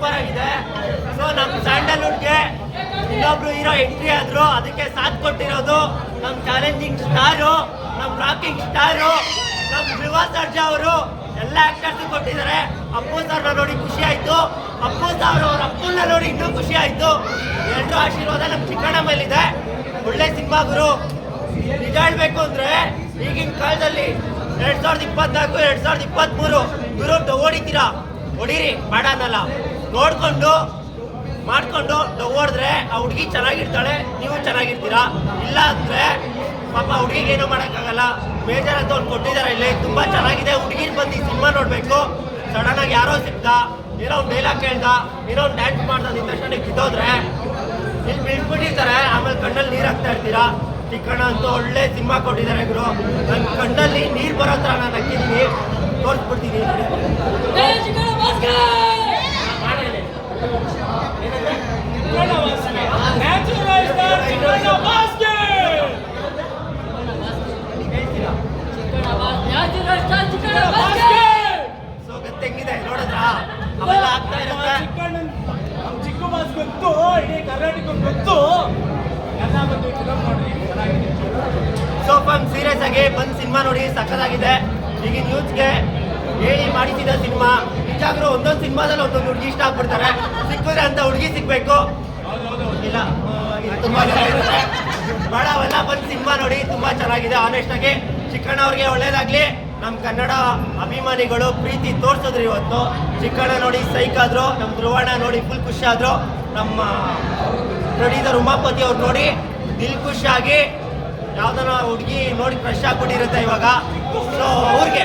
Super ಆಗಿದೆ. So ನಮ್ಮ ಸ್ಯಾಂಡಲ್ವುಡ್ಗೆ ಇನ್ನೊಬ್ರು ಹೀರೋ ಎಂಟ್ರಿ ಆದ್ರು, ಅದಕ್ಕೆ ಸಾಥ್ ಕೊಟ್ಟಿರೋದು ನಮ್ಮ ಚಾಲೆಂಜಿಂಗ್ ಸ್ಟಾರು ನಮ್ಮ ರಾಕಿಂಗ್ ಸ್ಟಾರು ನಮ್ಮ ಧ್ರುವ ಸರ್ಜಾ ಅವರು. ಎಲ್ಲ ಆಕ್ಟರ್ಸ್ ಕೊಟ್ಟಿದ್ದಾರೆ. ಅಪ್ಪು ಸರ್ ನೋಡಿ ಖುಷಿ ಆಯ್ತು. ಅಪ್ಪು ಸರ್ ಅವ್ರ ಅಪ್ಪನ್ನ ನೋಡಿ ಇನ್ನೂ ಖುಷಿ ಆಯ್ತು. ಎಲ್ಲರೂ ಆಶೀರ್ವಾದ ನಮ್ಮ ಚಿಕ್ಕಣ್ಣ ಮೇಲಿದೆ. ಒಳ್ಳೆ ಸಿನಿಮಾ ಗುರು. ನಿಜ ಹೇಳ್ಬೇಕು ಅಂದ್ರೆ ಈಗಿನ ಕಾಲದಲ್ಲಿ ಎರಡ್ ಸಾವಿರದ ಇಪ್ಪತ್ನಾಲ್ಕು, ಎರಡ್ ಸಾವಿರದ ಇಪ್ಪತ್ಮೂರು ಗುರು ಹೊಡಿತೀರಾ? ಹೊಡೀರಿ ಬೇಡ ಅನ್ನಲ್ಲ ನೋಡ್ಕೊಂಡು, ಮಾಡ್ಕೊಂಡು ಹೊಡೆದ್ರೆ ಆ ಹುಡುಗಿ ಚೆನ್ನಾಗಿರ್ತಾಳೆ, ನೀವು ಚೆನ್ನಾಗಿರ್ತೀರಾ? ಇಲ್ಲ ಅಂದರೆ ಪಾಪ ಹುಡುಗಿಗೆ ಏನೂ ಮಾಡೋಕ್ಕಾಗಲ್ಲ. ಮೇಜರ್ ಅಂತ ಒಂದು ಕೊಟ್ಟಿದ್ದಾರೆ ಇಲ್ಲಿ. ತುಂಬಾ ಚೆನ್ನಾಗಿದೆ. ಹುಡುಗಿರ್ ಬಂದು ಸಿನಿಮಾ ನೋಡಬೇಕು. ಸಡನ್ ಆಗಿ ಯಾರೋ ಸಿಕ್ತ, ಏನೋ ಒಂದು ಡೈಲಾಗ್ ಕೇಳ್ದ, ಏನೋ ಒಂದು ಡ್ಯಾನ್ಸ್ ಮಾಡ್ದ ತಕ್ಷಣ ಬಿದ್ದೋದ್ರೆ ಇಲ್ಲಿ ಬಿಟ್ಬಿಟ್ಟಿರ್ತಾರೆ ಆಮೇಲೆ ಕಣ್ಣಲ್ಲಿ ನೀರು ಹಾಕ್ತಾ ಇರ್ತೀರಾ? ಚಿಕ್ಕಣ್ಣ ಅಂತೂ ಒಳ್ಳೆ ಸಿನಿಮಾ ಕೊಟ್ಟಿದ್ದಾರೆ ಗುರು. ನನ್ನ ಕಣ್ಣಲ್ಲಿ ನೀರು ಬರೋ ಥರ ನಾನು ಹಾಕಿದ್ದೀನಿ ತೋರಿಸ್ಬಿಡ್ತೀನಿ. ಚಿಕ್ಕ ಬಾಸ್ ಗೊತ್ತು ಇಡೀ ಕರ್ನಾಟಕಕ್ಕೆ ಗೊತ್ತು ಎಲ್ಲ ಬಂದು ಫಿಲಮ್ ನೋಡಿ ಸೊ ಫಮ್ ಸೀರಿಯಸ್ ಆಗಿ ಬಂದು ಸಿನಿಮಾ ನೋಡಿ, ಸಕ್ಕತ್ತಾಗಿದೆ. ಈಗಿನ ನ್ಯೂಸ್ಗೆ ಹೇಳಿ ಮಾಡಿಸಿದ ಸಿನಿಮಾ ನಿಜಾಗ್ರೂ ಒಂದೊಂದು ಸಿನಿಮಾದಲ್ಲಿ ಒಂದೊಂದು ಹುಡುಗಿ ಇಷ್ಟ ಆಗ್ಬಿಡ್ತಾರೆ. ಸಿಕ್ಕಿದ್ರೆ ಅಂತ ಹುಡುಗಿ ಸಿಗ್ಬೇಕು ಇಲ್ಲ ತುಂಬಾ. ಬೇಡ ಅವೆಲ್ಲ ಬಂದು ಸಿನಿಮಾ ನೋಡಿ, ತುಂಬಾ ಚೆನ್ನಾಗಿದೆ. ಆನೆಸ್ಟ್ ಆಗಿ, ಚಿಕ್ಕಣ್ಣ ಅವ್ರಿಗೆ ಒಳ್ಳೇದಾಗ್ಲಿ. ನಮ್ಮ ಕನ್ನಡ ಅಭಿಮಾನಿಗಳು ಪ್ರೀತಿ ತೋರ್ಸಿದ್ರು ಇವತ್ತು. ಚಿಕ್ಕಣ್ಣ ನೋಡಿ ಸೈಕ್ ಆದ್ರು ನಮ್ಮ ಧ್ರುವಣ್ಣ ನೋಡಿ ಫುಲ್ ಖುಷಿ ಆದ್ರು. ನಮ್ಮ ಪ್ರೊಡ್ಯೂಸರ್ ಉಮಾಪತಿ ಅವ್ರು ನೋಡಿ ದಿಲ್ ಖುಷಿಯಾಗಿ ಯಾವ್ದನ ಹುಡುಗಿ ನೋಡಿ ಫ್ರೆಶ್ ಆಗ್ಬಿಟ್ಟಿರುತ್ತೆ ಇವಾಗ. ಸೊ ಅವ್ರಿಗೆ.